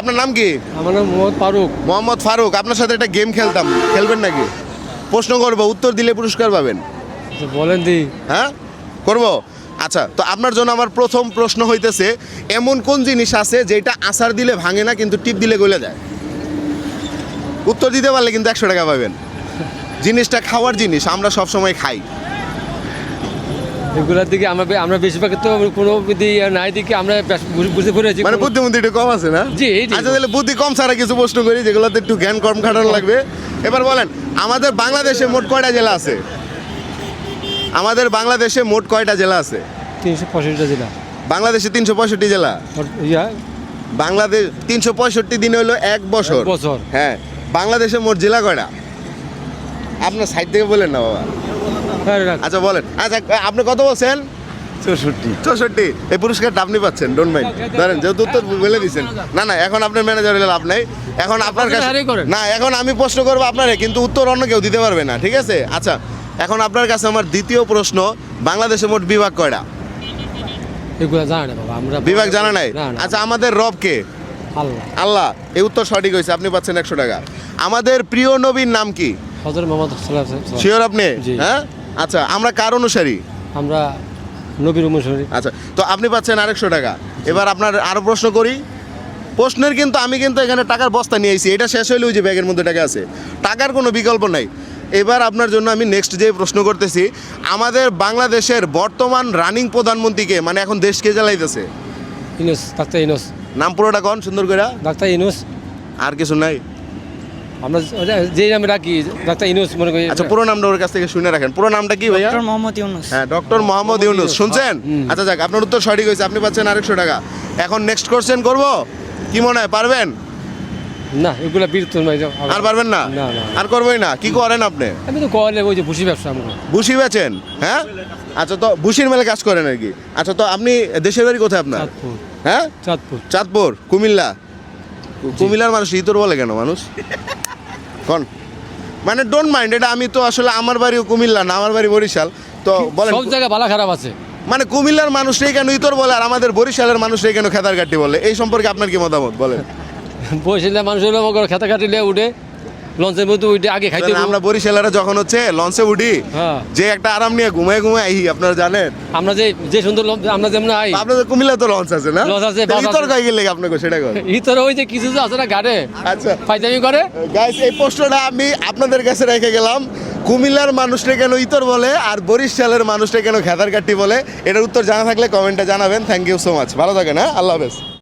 আপনার নাম কি? আমার নাম মোহাম্মদ ফারুক। মোহাম্মদ ফারুক আপনার সাথে একটা গেম খেলতাম। খেলবেন নাকি? প্রশ্ন করব উত্তর দিলে পুরস্কার পাবেন। বলেন দি। হ্যাঁ? করব? আচ্ছা তো আপনার জন্য আমার প্রথম প্রশ্ন হইতেছে এমন কোন জিনিস আছে যেটা আসার দিলে ভাঙে না কিন্তু টিপ দিলে গলে যায়? উত্তর দিতে পারলে কিন্তু একশো টাকা পাবেন। জিনিসটা খাওয়ার জিনিস আমরা সব সময় খাই। এগুলোর দিকে আমরা আমরা বেশিরভাগ তো কোনো নাই দিকে আমরা বেশ বুঝে- বুঝে পড়েছি মানে বুদ্ধিমুদ্ধি একটু কম আছে না? জি, আচ্ছা তাহলে বুদ্ধি কম ছাড়া কিছু প্রশ্ন করি যেগুলোতে একটু জ্ঞান কম খাটানো লাগবে। এবার বলেন আমাদের বাংলাদেশে মোট কয়টা জেলা আছে? আমাদের বাংলাদেশে মোট কয়টা জেলা আছে? তিনশো পঁয়ষট্টি জেলা। বাংলাদেশে তিনশো পঁয়ষট্টি জেলা। বাংলাদেশ তিনশো পঁয়ষট্টি দিন হলো এক বছর। বছর। হ্যাঁ বাংলাদেশে মোট জেলা কয়টা? আপনার সাইড থেকে বলেন না বাবা। হ্যাঁ, আচ্ছা বলেন। আচ্ছা আপনি কত বলছেন? চৌষট্টি। চৌষট্টি। এই পুরস্কারটা আপনি পাচ্ছেন ডোন্ট মাইন্ড ধরেন যেহেতু উত্তর বলে দিচ্ছেন না না এখন আপনার ম্যানেজার হলে লাভ নাই। এখন আপনার কাছে না এখন আমি প্রশ্ন করব আপনারে কিন্তু উত্তর অন্য কেউ দিতে পারবে না ঠিক আছে? আচ্ছা এখন আপনার কাছে আমার দ্বিতীয় প্রশ্ন বাংলাদেশে মোট বিভাগ কয়টা? এগুলো জানা না বাবা আমরা বিভাগ জানা নাই? আচ্ছা আমাদের রব কে? আল্লাহ। আল্লাহ এই উত্তর সঠিক হয়েছে আপনি পাচ্ছেন একশো টাকা। আমাদের প্রিয় নবীর নাম কি? হজর মোহাম্মদ শিওর আপনি? হ্যাঁ? আচ্ছা আমরা কার অনুসারী? আমরা নবীর অনুসরী। আচ্ছা তো আপনি পাচ্ছেন আরেকশো টাকা। এবার আপনার আরও প্রশ্ন করি। প্রশ্নের কিন্তু আমি কিন্তু এখানে টাকার বস্তা নিয়ে আইছি। এটা শেষ হইলেও যে ব্যাগের মধ্যে টাকা আছে। টাকার কোনো বিকল্প নাই। এবার আপনার জন্য আমি নেক্সট যে প্রশ্ন করতেছি আমাদের বাংলাদেশের বর্তমান রানিং প্রধানমন্ত্রীকে মানে এখন দেশকে জ্বালাইতেছে? ইনুস ডাক্তার ইনুস। নাম পুরোটা কন সুন্দর করে ডাক্তার ইনুস। আর কিছু নাই? আমরা যে নামে ডাকি ডাক্তার ইনুস মনে করি। আচ্ছা পুরো নামটা ওর কাছ থেকে শুনে রাখেন। পুরো নামটা কি ভাইয়া? ডক্টর মোহাম্মদ ইউনুস। হ্যাঁ ডক্টর মোহাম্মদ ইউনুস। শুনছেন? আচ্ছা যাক আপনার উত্তর সঠিক হয়েছে। আপনি পাচ্ছেন আরেকশো টাকা। এখন নেক্সট কোশ্চেন করব? কি মনে হয় পারবেন? না এগুলো বিরত আর পারবেন না? আর করবেই না। কি করেন আপনি? আমি তো কলে ওই যে ভুসি ব্যবসা আমরা বুসি বেচেন হ্যাঁ? আচ্ছা তো বুসির মেলে কাজ করেন আর কি। আচ্ছা তো আপনি দেশের বাড়ি কোথায় আপনার? হ্যাঁ? চাঁদপুর। চাঁদপুর কুমিল্লা। কুমিল্লার মানুষ ইতর বলে কেন মানুষ? কোন? মানে ডোন্ট মাইন্ড এটা আমি তো আসলে আমার বাড়িও কুমিল্লা না আমার বাড়ি বরিশাল। তো বলেন সব জায়গা ভালো খারাপ আছে। মানে কুমিল্লার মানুষরাই কেন ইতর বলে আর আমাদের বরিশালের মানুষরাই কেন খেতার কাটি বলে? এই সম্পর্কে আপনার কি মতামত? বলেন। বরিশালের মানুষের হলো মগর খেতা কাটিলে উঠে লঞ্চের মধ্যে উঠে আগে খাইতে আমরা বরিশালেরা যখন হচ্ছে লঞ্চে উঠি হ্যাঁ। যে একটা আরাম নিয়ে ঘুমায় ঘুমায় আই আপনারা জানেন? আমরা যে যে সুন্দর আমরা যেমন আই। আপনাদের কুমিল্লা তো লঞ্চ আছে না? লঞ্চ আছে, ইতর আছে। গেলে আপনাকে সেটা কর ইতর ওই যে কিছু আছে না ঘাটে? আচ্ছা। ফাইজামি করে? গাইস এই প্রশ্নটা আমি আপনাদের কাছে রেখে গেলাম। কুমিল্লার মানুষটা কেন ইতর বলে আর বরিশালের মানুষটা কেন খেতার কাটি বলে? এটার উত্তর জানা থাকলে কমেন্টে জানাবেন। থ্যাংক ইউ সো মাচ ভালো থাকেন হ্যাঁ? আল্লাহ হাফেজ।